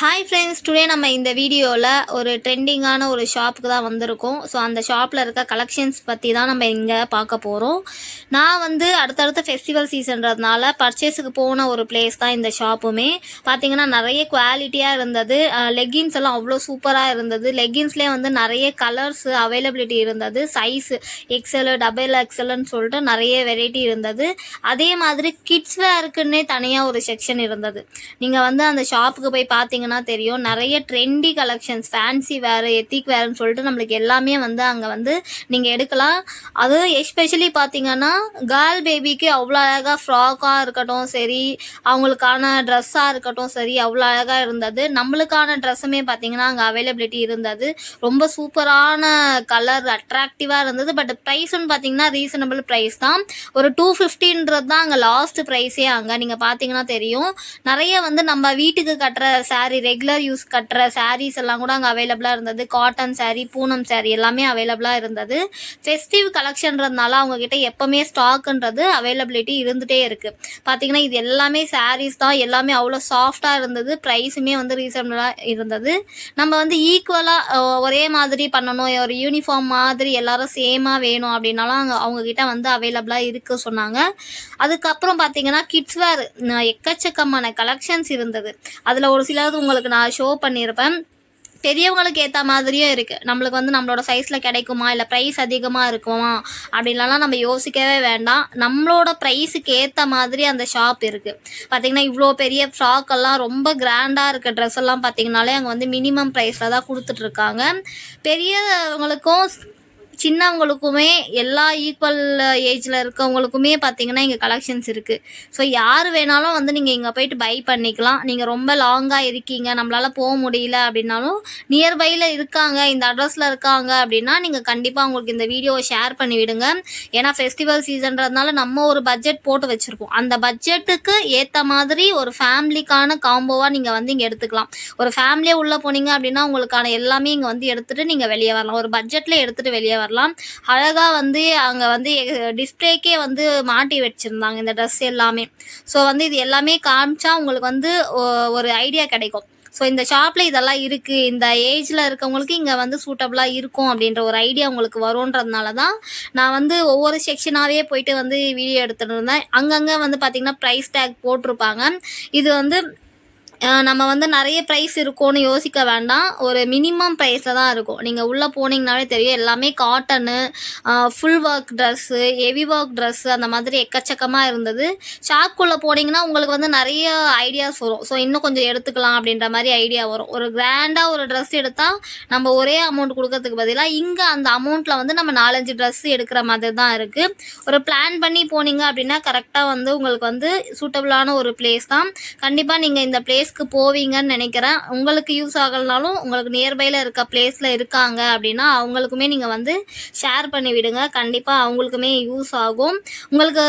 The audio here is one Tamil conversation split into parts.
ஹாய் ஃப்ரெண்ட்ஸ் டுடே நம்ம இந்த வீடியோவில் ஒரு ட்ரெண்டிங்கான ஒரு ஷாப்புக்கு தான் வந்திருக்கோம். ஸோ அந்த ஷாப்பில் இருக்க கலெக்ஷன்ஸ் பற்றி தான் நம்ம இங்கே பார்க்க போகிறோம் நான் வந்து அடுத்தடுத்த ஃபெஸ்டிவல் சீசன்றதுனால பர்ச்சேஸுக்கு போன ஒரு பிளேஸ் தான் இந்த ஷாப்புமே பார்த்தீங்கன்னா நிறைய குவாலிட்டியாக இருந்தது. லெகின்ஸ் எல்லாம் அவ்வளோ சூப்பராக இருந்தது. லெகின்ஸ்லேயே வந்து நிறைய கலர்ஸ் அவைலபிலிட்டி இருந்தது. சைஸ் எக்ஸல் டபுள் எக்ஸல்னு சொல்லிட்டு நிறைய வெரைட்டி இருந்தது. அதே மாதிரி கிட்ஸ் வேருக்குன்னே தனியாக ஒரு செக்ஷன் இருந்தது. நீங்கள் வந்து அந்த ஷாப்புக்கு போய் பார்த்தீங்கன்னா தெரியும். நிறைய ட்ரெண்டி கலெக்ஷன்ஸ் ஃபேன்சி வேறு எத்திக் வேறுன்னு சொல்லிட்டு நம்மளுக்கு எல்லாமே வந்து அங்கே வந்து நீங்கள் எடுக்கலாம். அதுவும் எஸ்பெஷலி பார்த்தீங்கன்னா கேர்ள் பேபிக்கு அவ்வளோ அழகாக ஃப்ராக்காக இருக்கட்டும் சரி அவங்களுக்கான ட்ரெஸ்ஸாக இருக்கட்டும் சரி அவ்வளோ அழகாக இருந்தது. நம்மளுக்கான ட்ரெஸ்ஸுமே பார்த்தீங்கன்னா அங்கே அவைலபிலிட்டி இருந்தது. ரொம்ப சூப்பரான கலர் அட்ராக்டிவாக இருந்தது. பட் ப்ரைஸ்ன்னு பார்த்தீங்கன்னா ரீசனபிள் ப்ரைஸ் தான். ஒரு டூ ஃபிஃப்டின்றது தான் அங்கே லாஸ்ட் ப்ரைஸே அங்கே நீங்கள் பார்த்தீங்கன்னா தெரியும். நிறைய வந்து நம்ம வீட்டுக்கு கட்டுற saree ரெகுலர் யூஸ் கட்டுற சாரீஸ் எல்லாம் கூட அங்கே அவைலபிளாக இருந்தது. காட்டன் சாரீ பூனம் சாரீ எல்லாமே அவைலபிளாக இருந்தது. ஃபெஸ்டிவ் கலெக்ஷன்றதுனால அவங்கக்கிட்ட எப்போவுமே ஸ்டாக்குன்றது அவைலபிலிட்டி இருந்துகிட்டே இருக்குது பார்த்தீங்கன்னா இது எல்லாமே சாரீஸ் தான். எல்லாமே அவ்வளோ சாஃப்டாக இருந்தது. ப்ரைஸுமே வந்து ரீசனபிளாக இருந்தது. நம்ம வந்து ஈக்குவலாக ஒரே மாதிரி பண்ணணும். ஒரு யூனிஃபார்ம் மாதிரி எல்லாரும் சேமாக வேணும் அப்படின்னாலும் அங்கே அவங்கக்கிட்ட வந்து அவைலபிளாக இருக்கு சொன்னாங்க. அதுக்கப்புறம் பார்த்தீங்கன்னா கிட்ஸ் வேர் எக்கச்சக்கமான கலெக்ஷன்ஸ் இருந்தது. அதில் ஒரு சிலது உங்களுக்கு நான் ஷோ பண்ணியிருப்பேன் பெரியவங்களுக்கு ஏற்ற மாதிரியும் இருக்குது நம்மளுக்கு வந்து நம்மளோட சைஸில் கிடைக்குமா? இல்லை ப்ரைஸ் அதிகமாக இருக்குமா? அப்படின்லாம் நம்ம யோசிக்கவே வேண்டாம். நம்மளோட ப்ரைஸுக்கு ஏற்ற மாதிரி அந்த ஷாப் இருக்குது பார்த்திங்கன்னா இவ்வளோ பெரிய ஃப்ராக்கெல்லாம் ரொம்ப கிராண்டாக இருக்க ட்ரெஸ் எல்லாம் பார்த்திங்கனாலே அங்கே வந்து மினிமம் ப்ரைஸில் தான் கொடுத்துட்ருக்காங்க பெரியவங்களுக்கும் சின்னவங்களுக்குமே எல்லா ஈக்குவல் ஏஜில் இருக்கவங்களுக்குமே பார்த்தீங்கன்னா இங்கே கலெக்ஷன்ஸ் இருக்குது ஸோ யார் வேணாலும் வந்து நீங்கள் இங்கே போயிட்டு பை பண்ணிக்கலாம். நீங்கள் ரொம்ப லாங்காக இருக்கீங்க. நம்மளால் போக முடியல அப்படின்னாலும் நியர்பையில் இருக்காங்க இந்த அட்ரஸில் இருக்காங்க அப்படின்னா நீங்கள் கண்டிப்பாக உங்களுக்கு இந்த வீடியோவை ஷேர் பண்ணி விடுங்க. ஏன்னா ஃபெஸ்டிவல் சீசன்றதுனால நம்ம ஒரு பட்ஜெட் போட்டு வச்சுருப்போம். அந்த பட்ஜெட்டுக்கு ஏற்ற மாதிரி ஒரு ஃபேமிலிக்கான காம்போவாக நீங்கள் வந்து இங்கே எடுத்துக்கலாம். ஒரு ஃபேமிலியே உள்ளே போனீங்க அப்படின்னா உங்களுக்கான எல்லாமே இங்கே வந்து எடுத்துகிட்டு நீங்கள் வெளியே வரலாம். ஒரு பட்ஜெட்டில் எடுத்துகிட்டு வெளியே வரலாம். அழகாக வந்து அங்கே வந்து டிஸ்பிளேக்கே வந்து மாட்டி வச்சுருந்தாங்க இந்த ட்ரெஸ் எல்லாமே. ஸோ வந்து இது எல்லாமே காமிச்சா உங்களுக்கு வந்து ஒரு ஐடியா கிடைக்கும். ஸோ இந்த ஷாப்பில் இதெல்லாம் இருக்குது இந்த ஏஜில் இருக்கவங்களுக்கு இங்கே வந்து சூட்டபுளாக இருக்கும் அப்படின்ற ஒரு ஐடியா உங்களுக்கு வரும்ன்றதுனால தான் நான் வந்து ஒவ்வொரு செக்ஷனாகவே போயிட்டு வந்து வீடியோ எடுத்துகிட்டு இருந்தேன். அங்கங்கே வந்து பார்த்திங்கன்னா ப்ரைஸ் டேக் போட்டிருப்பாங்க. இது வந்து நம்ம வந்து நிறைய ப்ரைஸ் இருக்கும்னு யோசிக்க வேண்டாம். ஒரு மினிமம் ப்ரைஸில் தான் இருக்கும். நீங்கள் உள்ளே போனீங்கனாலே தெரியும். எல்லாமே cotton full work dress heavy work dress அந்த மாதிரி எக்கச்சக்கமாக இருந்தது. ஷாக்குள்ளே போனீங்கன்னா உங்களுக்கு வந்து நிறைய ஐடியாஸ் வரும். ஸோ இன்னும் கொஞ்சம் எடுத்துக்கலாம் அப்படின்ற மாதிரி ஐடியா வரும். ஒரு கிராண்டாக ஒரு ட்ரெஸ் எடுத்தால் நம்ம ஒரே அமௌண்ட் கொடுக்கறதுக்கு பதிலாக இங்கே அந்த அமௌண்ட்டில் வந்து நம்ம நாலஞ்சு ட்ரெஸ் எடுக்கிற மாதிரி தான் இருக்குது ஒரு பிளான் பண்ணி போனீங்க அப்படின்னா கரெக்டாக வந்து உங்களுக்கு வந்து சூட்டபுளான ஒரு பிளேஸ் தான். கண்டிப்பாக நீங்கள் இந்த பிளேஸ்க்கு போவீங்கன்னு நினைக்கிறேன். உங்களுக்கு யூஸ் ஆகலனாலும் உங்களுக்கு நியர்பையில் இருக்க பிளேஸில் இருக்காங்க அப்படின்னா அவங்களுக்குமே நீங்கள் வந்து ஷேர் பண்ணி விடுங்க. கண்டிப்பாக அவங்களுக்குமே யூஸ் ஆகும். உங்களுக்கு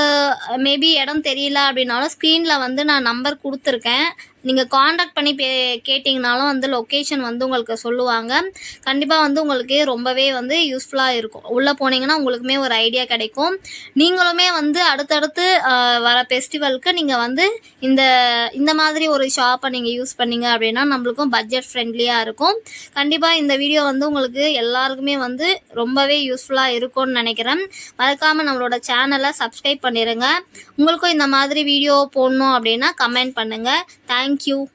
மேபி இடம் தெரியல அப்படின்னாலும் ஸ்க்ரீனில் வந்து நான் நம்பர் கொடுத்துருக்கேன். நீங்கள் காண்டாக்ட் பண்ணி பே கேட்டிங்கனாலும் வந்து லொக்கேஷன் வந்து உங்களுக்கு சொல்லுவாங்க. கண்டிப்பாக வந்து உங்களுக்கு ரொம்பவே வந்து யூஸ்ஃபுல்லாக இருக்கும். உள்ளே போனீங்கன்னா உங்களுக்குமே ஒரு ஐடியா கிடைக்கும். நீங்களுமே வந்து அடுத்தடுத்து வர ஃபெஸ்டிவலுக்கு நீங்கள் வந்து இந்த இந்த மாதிரி ஒரு ஷாப்பை நீங்கள் யூஸ் பண்ணீங்க அப்படின்னா நம்மளுக்கும் பட்ஜெட் ஃப்ரெண்ட்லியாக இருக்கும். கண்டிப்பாக இந்த வீடியோ வந்து உங்களுக்கு எல்லாருக்குமே வந்து ரொம்பவே யூஸ்ஃபுல்லாக இருக்கும்னு நினைக்கிறேன். மறக்காமல் நம்மளோட சேனலை சப்ஸ்கிரைப் பண்ணிடுங்க உங்களுக்கும் இந்த மாதிரி வீடியோ போடணும் அப்படின்னா கமெண்ட் பண்ணுங்கள் Thank you.